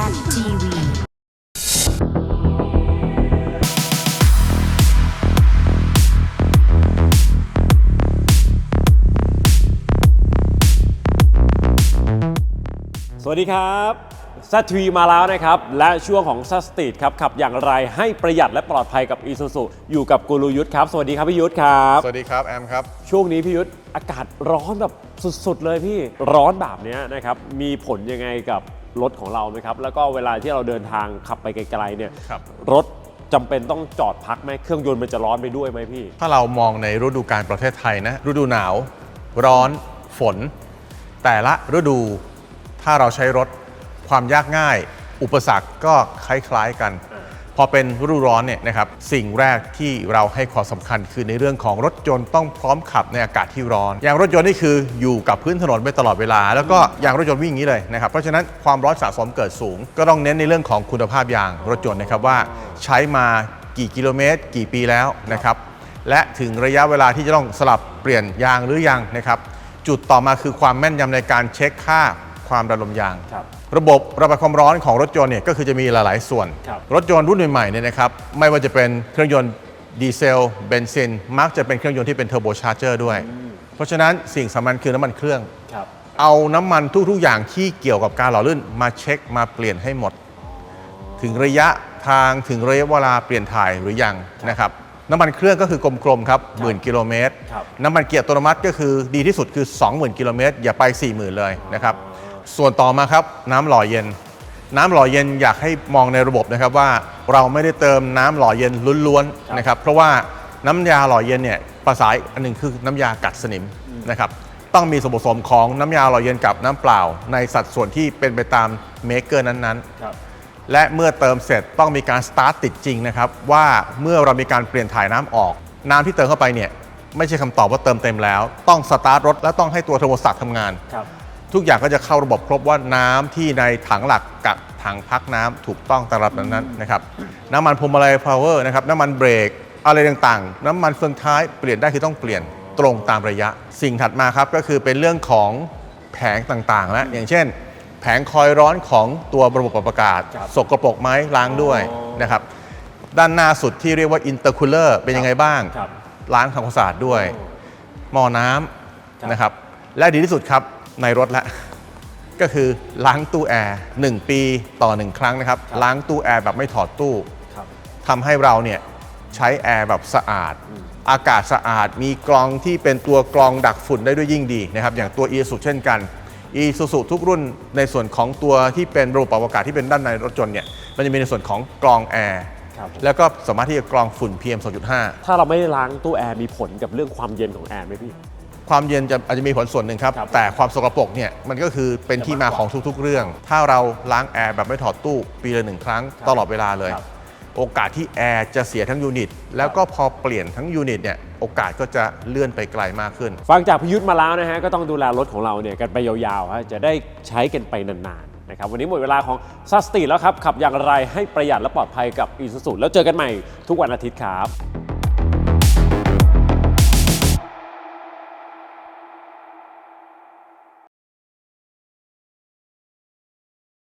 ZTV สวัสดีครับซัตทีมาแล้วนะครับ และช่วงของซัสตีดครับขับอย่างไรให้ประหยัดและปลอดภัยกับอีซูซูอยู่กับกูรูยุทธครับ สวัสดีครับพี่ยุทธครับ สวัสดีครับ แอมครับ ช่วงนี้พี่ยุทธอากาศร้อนแบบสุดๆเลยพี่ร้อนแบบเนี้ยนะครับ มีผลยังไงกับ รถของเราไหมครับ แล้วก็เวลาที่เราเดินทางขับไปไกลๆเนี่ยครับ รถจำเป็นต้องจอดพักไหมเครื่องยนต์มันจะร้อนไปด้วยไหมพี่ ถ้าเรามองในฤดูกาลประเทศไทยนะฤดูหนาว ร้อน ฝน แต่ละฤดู ถ้าเราใช้รถความยากง่าย อุปสรรคก็คล้าย ๆ กันพ อเป็นฤดูร้อนเนี่ยนะครับสิ่งแรกที่เราให้ความสำคัญคือในเรื่องของรถยนต์ต้องพร้อมขับในอากาศที่ร้อน อย่างรถยนต์นี่คืออยู่กับพื้นถนนไปตลอดเวลา แล้วก็อย่างรถยนต์วิ่งอย่างนี้เลยนะครับเพราะฉะนั้นความร้อนสะสมเกิดสูง ก็ต้องเน้นในเรื่องของคุณภาพยางรถยนต์นะครับว่าใช้มากี่กิโลเมตร กี่ปีแล้วนะครับและถึงระยะเวลาที่จะต้องสลับเปลี่ยนยางหรือยังนะครับจุดต่อมาคือความแม่นยำในการเช็คค่า ความดันลมยาง ครับ ระบบระบายความร้อนของรถยนต์เนี่ยก็คือจะมีหลาย ๆ ส่วน ครับ รถยนต์รุ่นใหม่ๆเนี่ยนะครับไม่ว่าจะเป็นเครื่องยนต์ดีเซลเบนซินมักจะเป็นเครื่องยนต์ที่เป็นเทอร์โบชาร์เจอร์ด้วย เพราะฉะนั้นสิ่งสำคัญคือน้ำมันเครื่อง ครับ เอาน้ำมันทุก ๆ อย่างที่เกี่ยวกับการหล่อลื่นมาเช็คมาเปลี่ยนให้หมด ถึงระยะทางถึงระยะเวลาเปลี่ยนถ่ายหรือยังนะครับน้ำมันเครื่องก็คือกลมๆครับหมื่นกิโลเมตรครับ น้ำมันเกียร์อัตโนมัติก็คือดีที่สุดคือ 20,000 กิโลเมตรอย่าไป 40,000 เลยนะครับ ส่วนต่อมาครับน้ำหล่อเย็น น้ำหล่อเย็นอยากให้มองในระบบนะครับว่าเราไม่ได้เติมน้ำหล่อเย็นล้วนๆนะครับเพราะว่าน้ำยาหล่อเย็นเนี่ยภาษาอีกอันหนึ่งคือน้ำยากัดสนิมนะครับต้องมีส่วนผสมของน้ำยาหล่อเย็นกับน้ำเปล่า ในสัดส่วนที่เป็นไปตามเมกเกอร์นั้นๆครับและเมื่อเติมเสร็จต้องมีการสตาร์ทติดจริงนะครับว่าเมื่อเรามีการเปลี่ยนถ่ายน้ำออก น้ำที่เติมเข้าไปเนี่ยไม่ใช่คำตอบว่าเติมเต็มแล้ว ต้องสตาร์ทรถและต้องให้ตัวเทอร์โบสตัททำงานครับ ทุกอย่างก็จะเข้าระบบครบว่าน้ำที่ในถังหลักกับถังพักน้ำถูกต้องตามระดับนั้นๆนะครับน้ำมันพรมอะไรพาวเวอร์นะครับน้ำมันเบรกอะไรต่างๆ น้ำมันเฟืองท้ายเปลี่ยนได้คือต้องเปลี่ยนตรงตามระยะ สิ่งถัดมาครับก็คือเป็นเรื่องของแผงต่างๆนะอย่างเช่น แผงคอยร้อนของตัวระบบปรับอากาศครับสกรปรกไหมล้างด้วยอ๋อนะครับด้านหน้าสุดที่เรียกว่าอินเตอร์คูลเลอร์เป็นยังไงบ้างครับล้างทำความสะอาดด้วยหม้อน้ครับำนะครับและดีที่สุดครับ ในรถละก็คือล้างตู้แอร์1ปีต่อ 1 ครั้งนะครับ ล้างตู้แอร์แบบไม่ถอดตู้ครับ ทำให้เราเนี่ยใช้แอร์แบบสะอาด อากาศสะอาดมีกรองที่เป็นตัวกรองดักฝุ่นได้ด้วยยิ่งดีนะครับ อย่างตัว e s u เช่นกัน e s u ทุกรุ่นในส่วนของตัวที่เป็นระบบปรับอากาศที่เป็นด้านในรถยนต์เนี่ยมันจะมีในส่วนของกรองแอร์ครับผม แล้วก็สามารถที่จะกรองฝุ่น PM 2.5 ถ้าเราไม่ได้ล้างตู้แอร์มีผลกับเรื่องความเย็นของแอร์ไหมพี่ ความเย็นจะอาจจะมีผลส่วนหนึ่งครับครับ แต่ความสกปรกเนี่ยมันก็คือเป็นที่มาของทุกๆ เรื่อง ถ้าเราล้างแอร์แบบไม่ถอดตู้ปีละหนึ่งครั้งครับตลอดเวลาเลยครับโอกาสที่แอร์จะเสียทั้งยูนิต แล้วก็พอเปลี่ยนทั้งยูนิตเนี่ยโอกาสก็จะเลื่อนไปไกลมากขึ้น ฟังจากพิยุทธ์มาแล้วนะฮะก็ต้องดูแลรถของเราเนี่ยกันไปยาวๆฮะจะได้ใช้กันไปนานๆนะครับวันนี้หมดเวลาของซัสตีแล้วครับขับอย่างไรให้ประหยัดและปลอดภัยกับอีซูซูแล้วเจอกันใหม่ทุกวันอาทิตย์ครับ